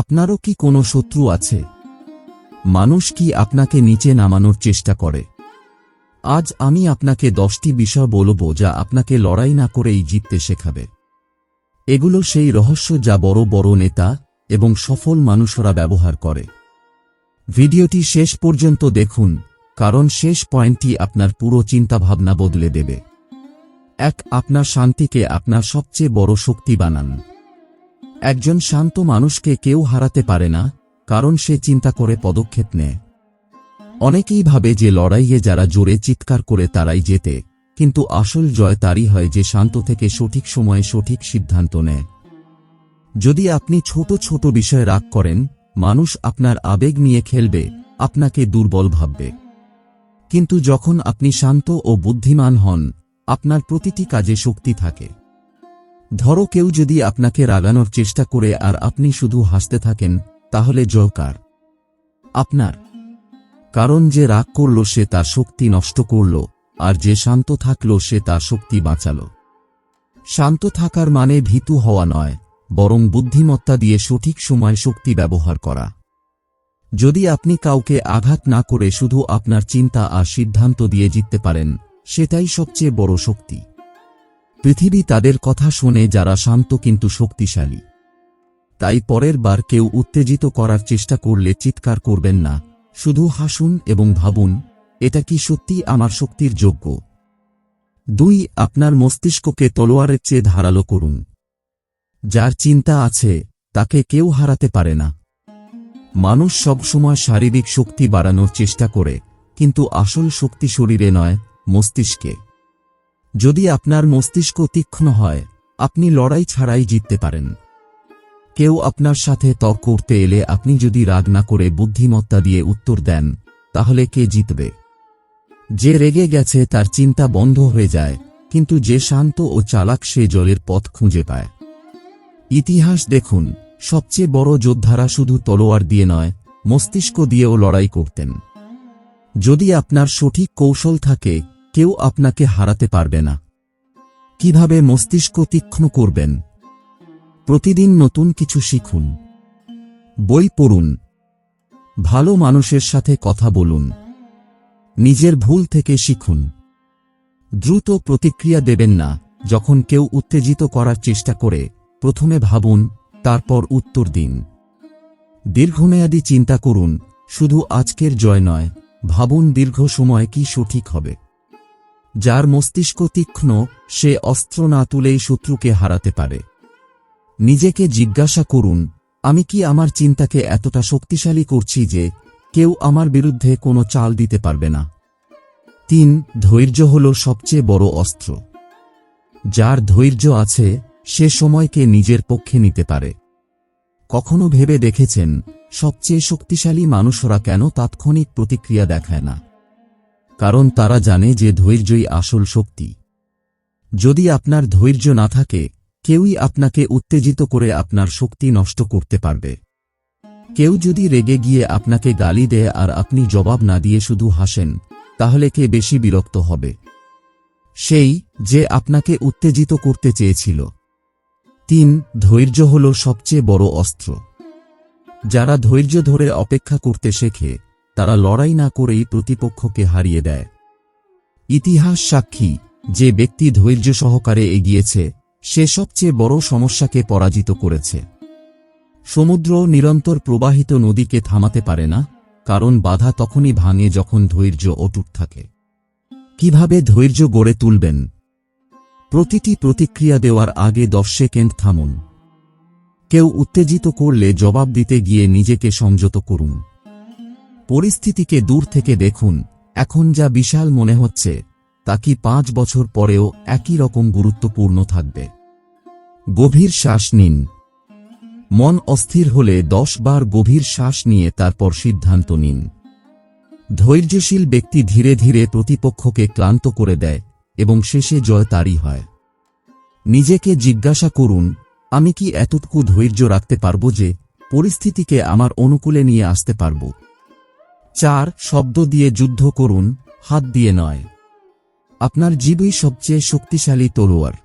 আপনারও কি কোনো শত্রু আছে? মানুষ কি আপনাকে নিচে নামানোর চেষ্টা করে? আজ আমি আপনাকে দশটি বিষয় বলব যা আপনাকে লড়াই না করেই জিততে শেখাবে। এগুলো সেই রহস্য যা বড় বড় নেতা এবং সফল মানুষরা ব্যবহার করে। ভিডিওটি শেষ পর্যন্ত দেখুন, কারণ শেষ পয়েন্টটি আপনার পুরো চিন্তাভাবনা বদলে দেবে। এক, আপনার শান্তিকে আপনার সবচেয়ে বড় শক্তি বানান। একজন শান্ত মানুষকে কেউ হারাতে পারে না, কারণ সে চিন্তা করে পদক্ষেপ নেয়। অনেকেই ভাবে যে লড়াইয়ে যারা জোরে চিৎকার করে তারাই জেতে, কিন্তু আসল জয় তারই হয় যে শান্ত থেকে সঠিক সময়ে সঠিক সিদ্ধান্ত নেয়। যদি আপনি ছোট ছোট বিষয়ে রাগ করেন, মানুষ আপনার আবেগ নিয়ে খেলবে, আপনাকে দুর্বল ভাববে। কিন্তু যখন আপনি শান্ত ও বুদ্ধিমান হন, আপনার প্রতিটি কাজে শক্তি থাকে। ধরো কেউ যদি আপনাকে রাগানোর চেষ্টা করে আর আপনি শুধু হাসতে থাকেন, তাহলে জয়কার আপনার। কারণ যে রাগ করল সে তার শক্তি নষ্ট করল, আর যে শান্ত থাকল সে তার শক্তি বাঁচাল। শান্ত থাকার মানে ভীতু হওয়া নয়, বরং বুদ্ধিমত্তা দিয়ে সঠিক সময় শক্তি ব্যবহার করা। যদি আপনি কাউকে আঘাত না করে শুধু আপনার চিন্তা আর সিদ্ধান্ত দিয়ে জিততে পারেন, সেটাই সবচেয়ে বড় শক্তি। পৃথিবী তাদের কথা শুনে যারা শান্ত কিন্তু শক্তিশালী। তাই পরের বার কেউ উত্তেজিত করার চেষ্টা করলে চিৎকার করবেন না, শুধু হাসুন এবং ভাবুন, এটা কি সত্যি আমার শক্তির যোগ্য? দুই, আপনার মস্তিষ্ককে তলোয়ারের চেয়ে ধারালো করুন। যার চিন্তা আছে, তাকে কেউ হারাতে পারে না। মানুষ সবসময় শারীরিক শক্তি বাড়ানোর চেষ্টা করে, কিন্তু আসল শক্তি শরীরে নয়, মস্তিষ্কে। যদি আপনার মস্তিষ্ক তীক্ষ্ণ হয়, আপনি লড়াই ছাড়াই জিততে পারেন। কেউ আপনার সাথে তর্ক করতে এলে আপনি যদি রাগ না করে বুদ্ধিমত্তা দিয়ে উত্তর দেন, তাহলে কে জিতবে? যে রেগে গেছে তার চিন্তা বন্ধ হয়ে যায়, কিন্তু যে শান্ত ও চালাক সে জলের পথ খুঁজে পায়। ইতিহাস দেখুন, সবচেয়ে বড় যোদ্ধারা শুধু তলোয়ার দিয়ে নয়, মস্তিষ্ক দিয়েও লড়াই করতেন। যদি আপনার সঠিক কৌশল থাকে কেউ আপনাকে হারাতে পারবে না। কীভাবে মস্তিষ্ক তীক্ষ্ণ করবেন? প্রতিদিন নতুন কিছু শিখুন। বই পড়ুন। ভালো মানুষের সাথে কথা বলুন। নিজের ভুল থেকে শিখুন। দ্রুত প্রতিক্রিয়া দেবেন না, যখন কেউ উত্তেজিত করার চেষ্টা করে, প্রথমে ভাবুন, তারপর উত্তর দিন। দীর্ঘমেয়াদী চিন্তা করুন, শুধু আজকের জয় নয়, ভাবুন দীর্ঘ সময় কি সঠিক হবে। যার মস্তিষ্ক তীক্ষ্ণ, সে অস্ত্র না তুলেই শত্রুকে হারাতে পারে। নিজেকে জিজ্ঞাসা করুন, আমি কি আমার চিন্তাকে এতটা শক্তিশালী করছি যে কেউ আমার বিরুদ্ধে কোনো চাল দিতে পারবে না? তিন, ধৈর্য হল সবচেয়ে বড় অস্ত্র। যার ধৈর্য আছে, সে সময়কে নিজের পক্ষে নিতে পারে। কখনো ভেবে দেখেছেন, সবচেয়ে শক্তিশালী মানুষরা কেন তাৎক্ষণিক প্রতিক্রিয়া দেখায় না? কারণ তারা জানে যে ধৈর্যই আসল শক্তি। যদি আপনার ধৈর্য না থাকে, কেউই আপনাকে উত্তেজিত করে আপনার শক্তি নষ্ট করতে পারবে। কেউ যদি রেগে গিয়ে আপনাকে গালি দেয় আর আপনি জবাব না দিয়ে শুধু হাসেন, তাহলে কে বেশি বিরক্ত হবে? সেই যে আপনাকে উত্তেজিত করতে চেয়েছিল। তিন, ধৈর্য হল সবচেয়ে বড় অস্ত্র। যারা ধৈর্য ধরে অপেক্ষা করতে শেখে তারা লড়াই না করেই প্রতিপক্ষকে হারিয়ে দেয়। ইতিহাস সাক্ষী, যে ব্যক্তি ধৈর্য সহকারে এগিয়েছে, সে সবচেয়ে বড় সমস্যাকে পরাজিত করেছে। সমুদ্র নিরন্তর প্রবাহিত নদীকে থামাতে পারে না, কারণ বাধা তখনই ভাঙে যখন ধৈর্য অটুট থাকে। কীভাবে ধৈর্য গড়ে তুলবেন? প্রতিটি প্রতিক্রিয়া দেওয়ার আগে দশ সেকেন্ড থামুন। কেউ উত্তেজিত করলে জবাব দিতে গিয়ে নিজেকে সংযত করুন। পরিস্থিতিকে দূর থেকে দেখুন। এখন যা বিশাল মনে হচ্ছে, তা কি পাঁচ বছর পরেও একই রকম গুরুত্বপূর্ণ থাকবে? গভীর শ্বাস নিন। মন অস্থির হলে দশ বার গভীর শ্বাস নিয়ে তারপর সিদ্ধান্ত নিন। ধৈর্যশীল ব্যক্তি ধীরে ধীরে প্রতিপক্ষকে ক্লান্ত করে দেয় এবং শেষে জয় তারই হয়। নিজেকে জিজ্ঞাসা করুন, আমি কি এতটুকু ধৈর্য রাখতে পারব যে পরিস্থিতিকে আমার অনুকূলে নিয়ে আসতে পারব? চার শব্দ দিয়ে যুদ্ধ করুন, হাত দিয়ে নয়। আপনার জীবই সবচেয়ে শক্তিশালী তলোয়ার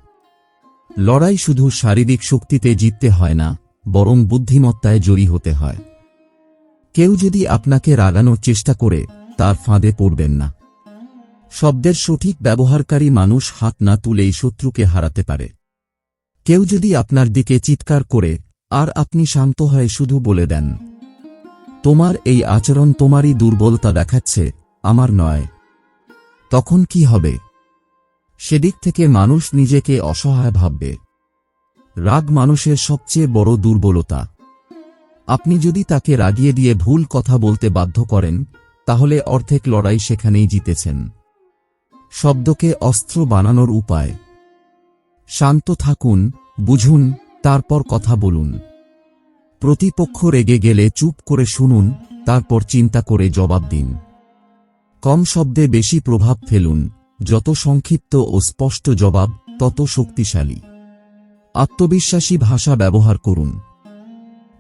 লড়াই শুধু শারীরিক শক্তিতে জিততে হয় না, বরং বুদ্ধিমত্তায় জড়ি হতে হয়। কেউ যদি আপনাকে রাগানোর চেষ্টা করে, তার ফাঁদে পড়বেন না। শব্দের সঠিক ব্যবহারকারী মানুষ হাত না তুলেই শত্রুকে হারাতে পারে। কেউ যদি আপনার দিকে চিৎকার করে, আর আপনি শান্ত হয়ে শুধু বলে দেন তোমার এই আচরণ তোমারই দুর্বলতা দেখাচ্ছে, আমার নয়। তখন কি হবে? সেদিক থেকে মানুষ নিজেকে অসহায় ভাববে। রাগ মানুষের সবচেয়ে বড় দুর্বলতা। আপনি যদি তাকে রাগিয়ে দিয়ে ভুল কথা বলতে বাধ্য করেন, তাহলে অর্ধেক লড়াই সেখানেই জিতেছেন। শব্দকে অস্ত্র বানানোর উপায়। শান্ত থাকুন, বুঝুন, তারপর কথা বলুন। প্রতিপক্ষ রেগে গেলে চুপ করে শুনুন, তারপর চিন্তা করে জবাব দিন। কম শব্দে বেশি প্রভাব ফেলুন, যত সংক্ষিপ্ত ও স্পষ্ট জবাব, তত শক্তিশালী। আত্মবিশ্বাসী ভাষা ব্যবহার করুন।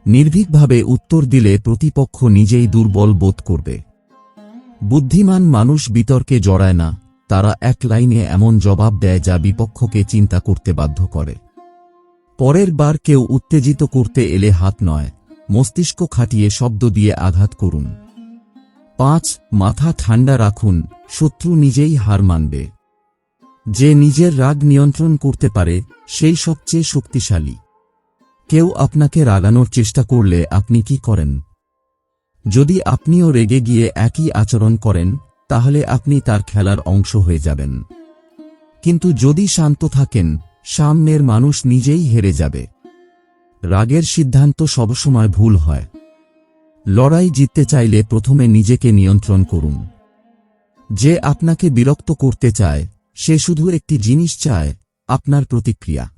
নির্ভীকভাবে উত্তর দিলে প্রতিপক্ষ নিজেই দুর্বল বোধ করবে। বুদ্ধিমান মানুষ বিতর্কে জড়ায় না, তারা এক লাইনে এমন জবাব দেয় যা বিপক্ষকে চিন্তা করতে বাধ্য করে। পরের বার কেউ উত্তেজিত করতে এলে হাত নয়, মস্তিষ্ক খাটিয়ে শব্দ দিয়ে আঘাত করুন। পাঁচ, মাথা ঠান্ডা রাখুন, শত্রু নিজেই হার মানবে। যে নিজের রাগ নিয়ন্ত্রণ করতে পারে, সেই সবচেয়ে শক্তিশালী। কেউ আপনাকে রাগানোর চেষ্টা করলে আপনি কি করেন? যদি আপনিও রেগে গিয়ে একই আচরণ করেন, তাহলে আপনি তার খেলার অংশ হয়ে যাবেন। কিন্তু যদি শান্ত থাকেন সামনের মানুষ নিজেই হেরে যাবে। রাগের সিদ্ধান্ত সবসময় ভুল হয়। লড়াই জিততে চাইলে প্রথমে নিজেকে নিয়ন্ত্রণ করুন। যে আপনাকে বিরক্ত করতে চায়, সে শুধু একটি জিনিস চায়, আপনার প্রতিক্রিয়া।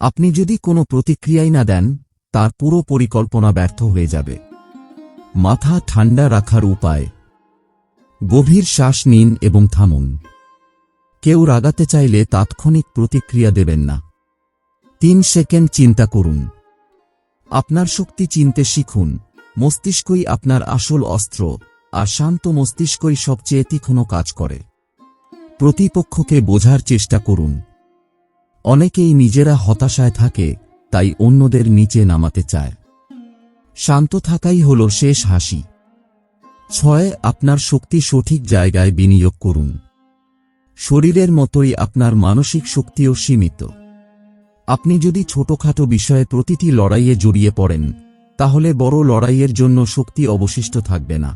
আপনি যদি কোনো প্রতিক্রিয়াই না দেন, তার পুরো পরিকল্পনা ব্যর্থ হয়ে যাবে। মাথা ঠান্ডা রাখার উপায়। গভীর শ্বাস নিন এবং থামুন। কেউ রাগাতে চাইলে তাৎক্ষণিক প্রতিক্রিয়া দেবেন না। তিন সেকেন্ড চিন্তা করুন। আপনার শক্তি চিনতে শিখুন। মস্তিষ্কই আপনার আসল অস্ত্র, আর শান্ত মস্তিষ্কই সবচেয়ে তীক্ষ্ণ কাজ করে। প্রতিপক্ষকে বোঝার চেষ্টা করুন। অনেকেই নিজেরা হতাশায় থাকে, তাই অন্যদের নিচে নামাতে চায়। শান্ত থাকাই হল শেষ হাসি। ছয়, আপনার শক্তি সঠিক জায়গায় বিনিয়োগ করুন। শরীরের মতোই আপনার মানসিক শক্তিও সীমিত। আপনি যদি ছোটখাটো বিষয়ে প্রতিটি লড়াইয়ে জড়িয়ে পড়েন, তাহলে বড় লড়াইয়ের জন্য শক্তি অবশিষ্ট থাকবে না।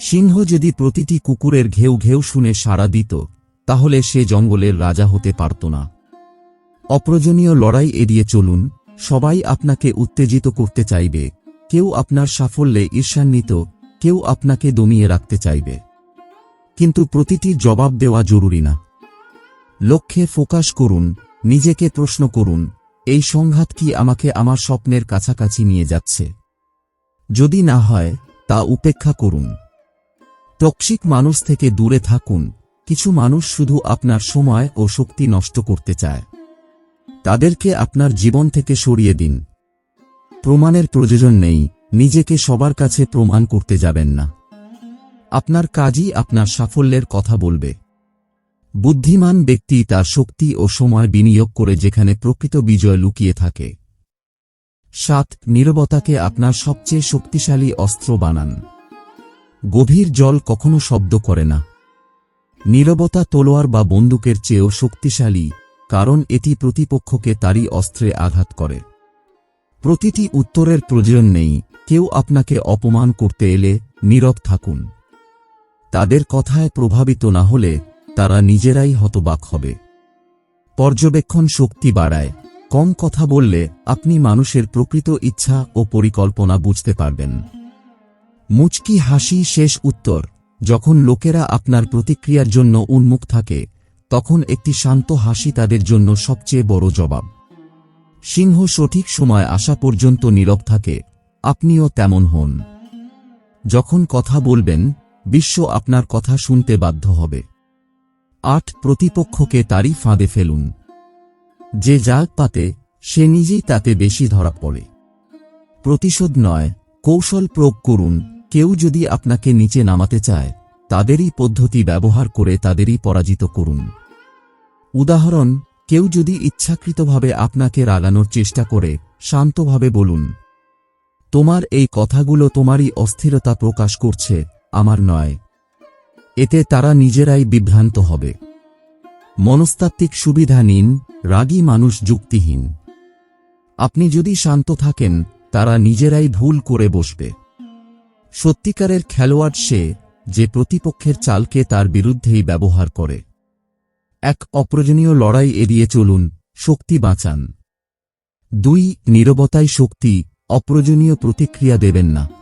সিংহ যদি প্রতিটি কুকুরের ঘেউ ঘেউ শুনে সাড়া দিত, তাহলে সে জঙ্গলের রাজা হতে পারত না। অপ্রয়োজনীয় লড়াই এড়িয়ে চলুন, সবাই আপনাকে উত্তেজিত করতে চাইবে, কেউ আপনার সাফল্যে ঈর্ষান্বিত, কেউ আপনাকে দমিয়ে রাখতে চাইবে। কিন্তু প্রতিটি জবাব দেওয়া জরুরি না। লক্ষ্যে ফোকাস করুন, নিজেকে প্রশ্ন করুন, এই সংঘাত কি আমাকে আমার স্বপ্নের কাছাকাছি নিয়ে যাচ্ছে? যদি না হয়, তা উপেক্ষা করুন। টক্সিক মানুষ থেকে দূরে থাকুন, কিছু মানুষ শুধু আপনার সময় ও শক্তি নষ্ট করতে চায়। তাদেরকে আপনার জীবন থেকে সরিয়ে দিন। প্রমাণের প্রয়োজন নেই, নিজেকে সবার কাছে প্রমাণ করতে যাবেন না। আপনার কাজই আপনার সাফল্যের কথা বলবে। বুদ্ধিমান ব্যক্তি তার শক্তি ও সময় বিনিয়োগ করে যেখানে প্রকৃত বিজয় লুকিয়ে থাকে। সাত, নীরবতাকে আপনার সবচেয়ে শক্তিশালী অস্ত্র বানান। গভীর জল কখনো শব্দ করে না। নীরবতা তলোয়ার বা বন্দুকের চেয়েও শক্তিশালী, কারণ এটি প্রতিপক্ষকে তারই অস্ত্রে আঘাত করে। প্রতিটি উত্তরের প্রয়োজন নেই, কেউ আপনাকে অপমান করতে এলে নীরব থাকুন। তাদের কথায় প্রভাবিত না হলে তারা নিজেরাই হতবাক হবে। পর্যবেক্ষণ শক্তি বাড়ায়। কম কথা বললে আপনি মানুষের প্রকৃত ইচ্ছা ও পরিকল্পনা বুঝতে পারবেন। মুচকি হাসি শেষ উত্তর। যখন লোকেরা আপনার প্রতিক্রিয়ার জন্য উন্মুখ থাকে, তখন একটি শান্ত হাসি তাদের জন্য সবচেয়ে বড় জবাব। সিংহ সঠিক সময় আসা পর্যন্ত নীরব থাকে। আপনিও তেমন হন। যখন কথা বলবেন বিশ্ব আপনার কথা শুনতে বাধ্য হবে। আট প্রতিপক্ষকে তারই ফাঁদে ফেলুন। যে জাল পাতে, সে নিজেই তাতে বেশি ধরা পড়ে। প্রতিশোধ নয়, কৌশল প্রয়োগ করুন। কেউ যদি আপনাকে নিচে নামাতে চায়, তাদেরই পদ্ধতি ব্যবহার করে তাদেরই পরাজিত করুন। উদাহরণ, কেউ যদি ইচ্ছাকৃতভাবে আপনাকে রাগানোর চেষ্টা করে, শান্তভাবে বলুন, তোমার এই কথাগুলো তোমারই অস্থিরতা প্রকাশ করছে আমার নয়। এতে তারা নিজেরাই বিভ্রান্ত হবে। মনস্তাত্ত্বিক সুবিধা নিন, রাগী মানুষ যুক্তিহীন। আপনি যদি শান্ত থাকেন, তারা নিজেরাই ভুল করে বসবে। সত্যিকারের খেলোয়াড় সে, যে প্রতিপক্ষের চালকে তার বিরুদ্ধেই ব্যবহার করে। এক অপ্রয়োজনীয় লড়াই এড়িয়ে চলুন, শক্তি বাঁচান। দুই নীরবতায় শক্তি, অপ্রয়োজনীয় প্রতিক্রিয়া দেবেন না।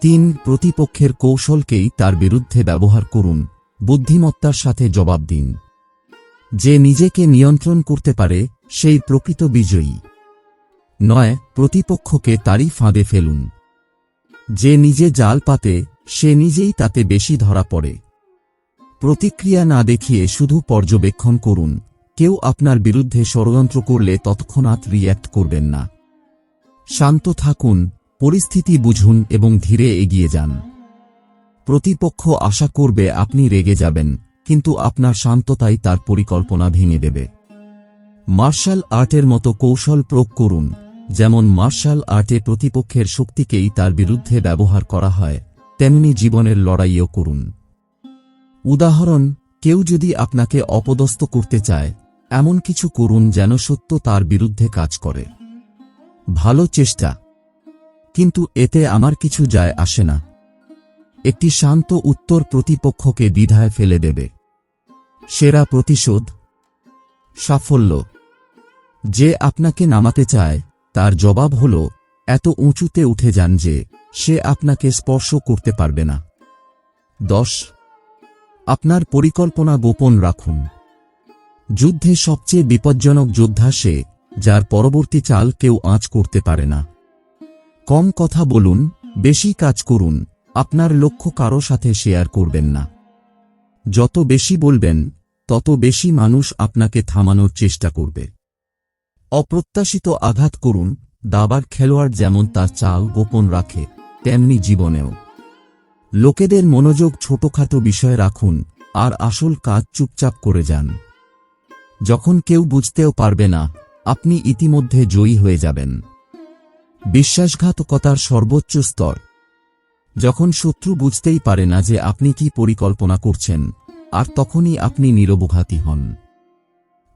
তিন প্রতিপক্ষের কৌশলকেই তার বিরুদ্ধে ব্যবহার করুন। বুদ্ধিমত্তার সাথে জবাব দিন। যে নিজেকে নিয়ন্ত্রণ করতে পারে, সেই প্রকৃত বিজয়ী। নয়, প্রতিপক্ষকে তারই ফাঁদে ফেলুন। যে নিজে জাল পাতে, সে নিজেই তাতে বেশি ধরা পড়ে। প্রতিক্রিয়া না দেখিয়ে শুধু পর্যবেক্ষণ করুন। কেউ আপনার বিরুদ্ধে ষড়যন্ত্র করলে তৎক্ষণাৎ রিয়্যাক্ট করবেন না। শান্ত থাকুন পরিস্থিতি বুঝুন এবং ধীরে এগিয়ে যান। প্রতিপক্ষ আশা করবে আপনি রেগে যাবেন, কিন্তু আপনার শান্ততাই তার পরিকল্পনা ভেঙে দেবে। মার্শাল আর্টের মতো কৌশল প্রয়োগ করুন, যেমন মার্শাল আর্টে প্রতিপক্ষের শক্তিকেই তার বিরুদ্ধে ব্যবহার করা হয়, তেমনি জীবনের লড়াইও করুন। উদাহরণ, কেউ যদি আপনাকে অপদস্থ করতে চায়, এমন কিছু করুন যেন সত্য তার বিরুদ্ধে কাজ করে। ভালো চেষ্টা কিন্তু এতে আমার কিছু যায় আসে না। একটি শান্ত উত্তর প্রতিপক্ষকে দ্বিধায় ফেলে দেবে। সেরা প্রতিশোধ? সাফল্য। যে আপনাকে নামাতে চায়, তার জবাব হল, এত উঁচুতে উঠে যান যে, সে আপনাকে স্পর্শ করতে পারবে না। দশ। আপনার পরিকল্পনা গোপন রাখুন। যুদ্ধে সবচেয়ে বিপজ্জনক যোদ্ধা সে, যার পরবর্তী চাল কেউ আঁচ করতে পারে না। কম কথা বলুন, বেশি কাজ করুন, আপনার লক্ষ্য কারও সাথে শেয়ার করবেন না। যত বেশি বলবেন, তত বেশি মানুষ আপনাকে থামানোর চেষ্টা করবে। অপ্রত্যাশিত আঘাত করুন, দাবার খেলোয়াড় যেমন তার চাল গোপন রাখে, তেমনি জীবনেও। লোকেদের মনোযোগ ছোটখাটো বিষয়ে রাখুন, আর আসল কাজ চুপচাপ করে যান। যখন কেউ বুঝতেও পারবে না, আপনি ইতিমধ্যে জয়ী হয়ে যাবেন। বিশ্বাসঘাতকতার সর্বোচ্চ স্তর। যখন শত্রু বুঝতেই পারে না যে আপনি কি পরিকল্পনা করছেন, আর তখনই আপনি নিরবঘাতী হন।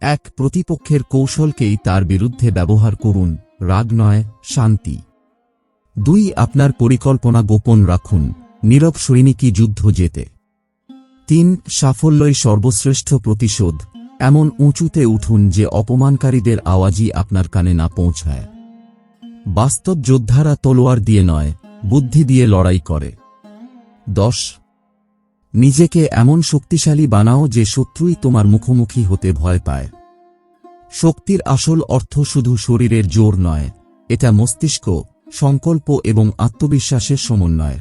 এক, প্রতিপক্ষের কৌশলকেই তার বিরুদ্ধে ব্যবহার করুন, রাগ নয়, শান্তি। দুই, আপনার পরিকল্পনা গোপন রাখুন, নীরব সৈনিকই যুদ্ধ যেতে তিন, সাফল্যই সর্বশ্রেষ্ঠ প্রতিশোধ, এমন উঁচুতে উঠুন যে অপমানকারীদের আওয়াজই আপনার কানে না পৌঁছায়। বাস্তব যোদ্ধারা তলোয়ার দিয়ে নয়, বুদ্ধি দিয়ে লড়াই করে। দশ, নিজেকে এমন শক্তিশালী বানাও যে শত্রুই তোমার মুখোমুখি হতে ভয় পায়। শক্তির আসল অর্থ শুধু শরীরের জোর নয়, এটা মস্তিষ্ক, সংকল্প এবং আত্মবিশ্বাসের সমন্বয়।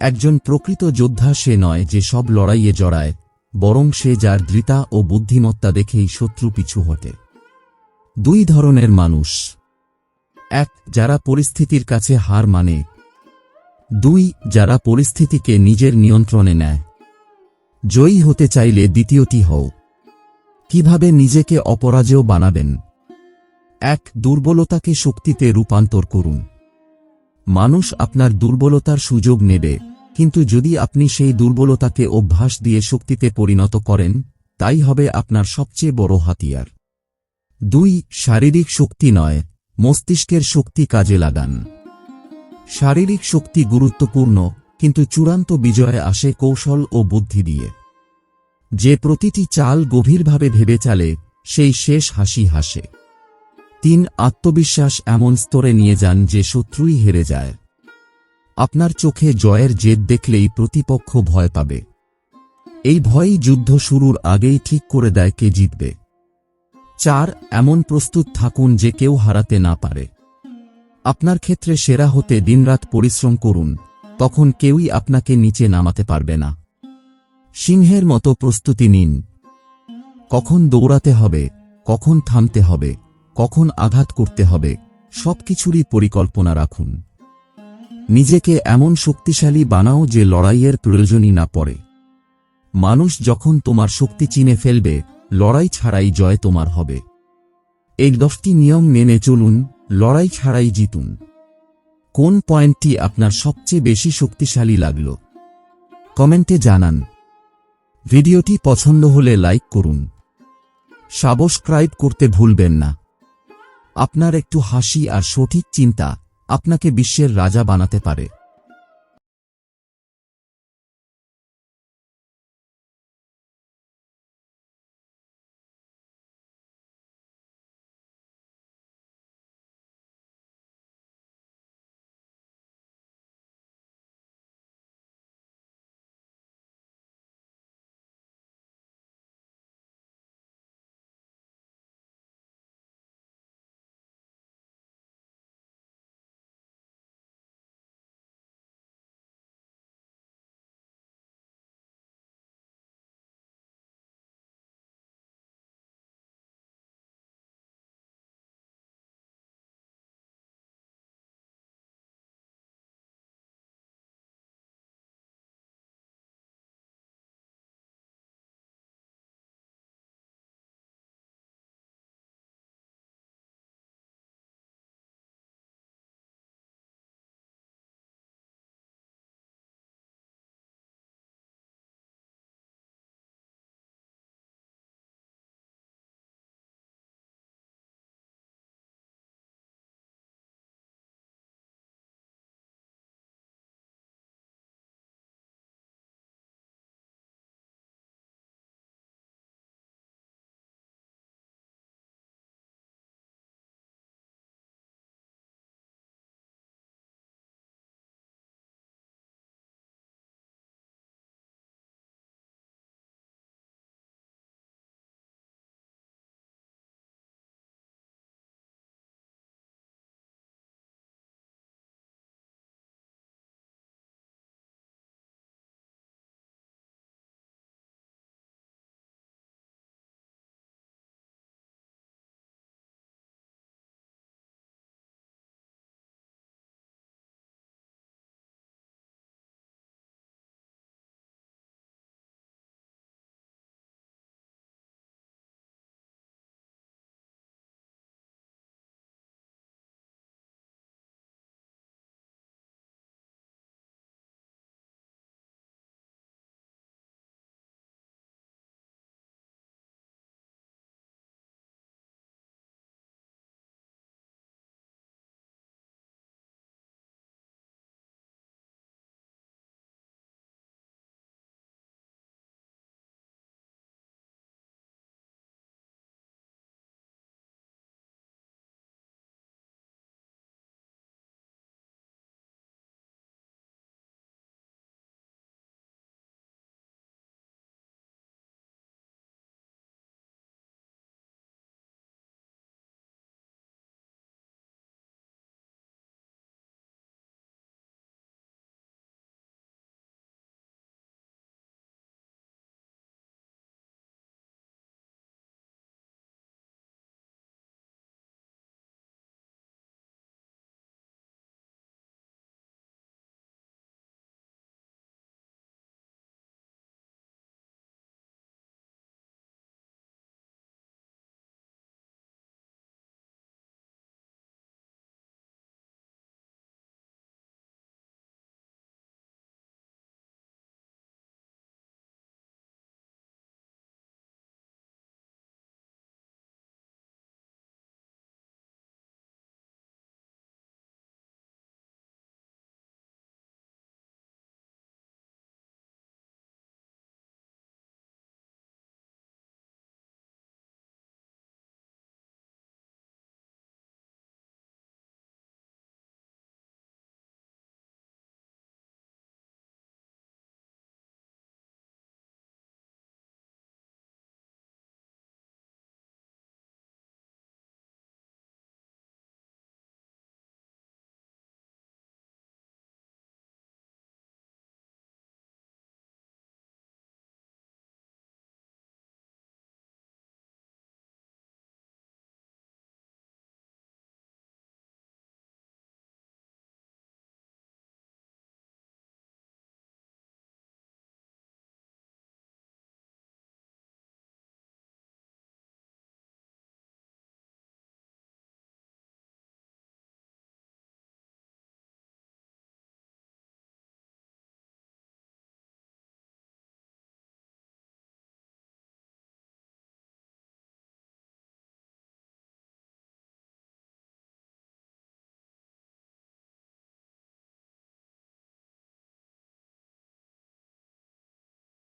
একজন প্রকৃত যোদ্ধা সে নয় যে সব লড়াইয়ে জড়ায়, বরং সে যার দৃতা ও বুদ্ধিমত্তা দেখেই শত্রু পিছু হটে। দুই ধরনের মানুষ। এক, যারা পরিস্থিতির কাছে হার মানে। দুই, যারা পরিস্থিতিকে নিজের নিয়ন্ত্রণে নেয়। জয়ী হতে চাইলে দ্বিতীয়টি হও। কীভাবে নিজেকে অপরাজেয় বানাবেন? এক, দুর্বলতাকে শক্তিতে রূপান্তর করুন। মানুষ আপনার দুর্বলতার সুযোগ নেবে, কিন্তু যদি আপনি সেই দুর্বলতাকে অভ্যাস দিয়ে শক্তিতে পরিণত করেন, তাই হবে আপনার সবচেয়ে বড় হাতিয়ার। দুই, শারীরিক শক্তি নয় মস্তিষ্কের শক্তি কাজে লাগান। শারীরিক শক্তি গুরুত্বপূর্ণ, কিন্তু চূড়ান্ত বিজয়ে আসে কৌশল ও বুদ্ধি দিয়ে। যে প্রতিটি চাল গভীরভাবে ভেবে চালে, সেই শেষ হাসি হাসে। তিন, আত্মবিশ্বাস এমন স্তরে নিয়ে যান যে শত্রুই হেরে যায়। আপনার চোখে জয়ের জেদ দেখলেই প্রতিপক্ষ ভয় পাবে। এই ভয়ই যুদ্ধ শুরুর আগেই ঠিক করে দেয় কে জিতবে। চার, এমন প্রস্তুত থাকুন যে কেউ হারাতে না পারে। আপনার ক্ষেত্রে সেরা হতে দিনরাত পরিশ্রম করুন, তখন কেউই আপনাকে নিচে নামাতে পারবে না। সিংহের মতো প্রস্তুতি নিন। কখন দৌড়াতে হবে, কখন থামতে হবে, কখন আঘাত করতে হবে, সবকিছুরই পরিকল্পনা রাখুন। নিজেকে এমন শক্তিশালী বানাও যে লড়াইয়ের প্রয়োজনই না পড়ে। মানুষ যখন তোমার শক্তি চিনে ফেলবে লড়াই ছাড়াই জয় তোমার হবে। এই দশটি নিয়ম মেনে চলুন, লড়াই ছাড়াই জিতুন। কোন পয়েন্টটি আপনার সবচেয়ে বেশি শক্তিশালী লাগল? কমেন্টে জানান। ভিডিওটি পছন্দ হলে লাইক করুন। সাবস্ক্রাইব করতে ভুলবেন না। আপনার একটু হাসি আর সঠিক চিন্তা আপনাকে বিশ্বের রাজা বানাতে পারে।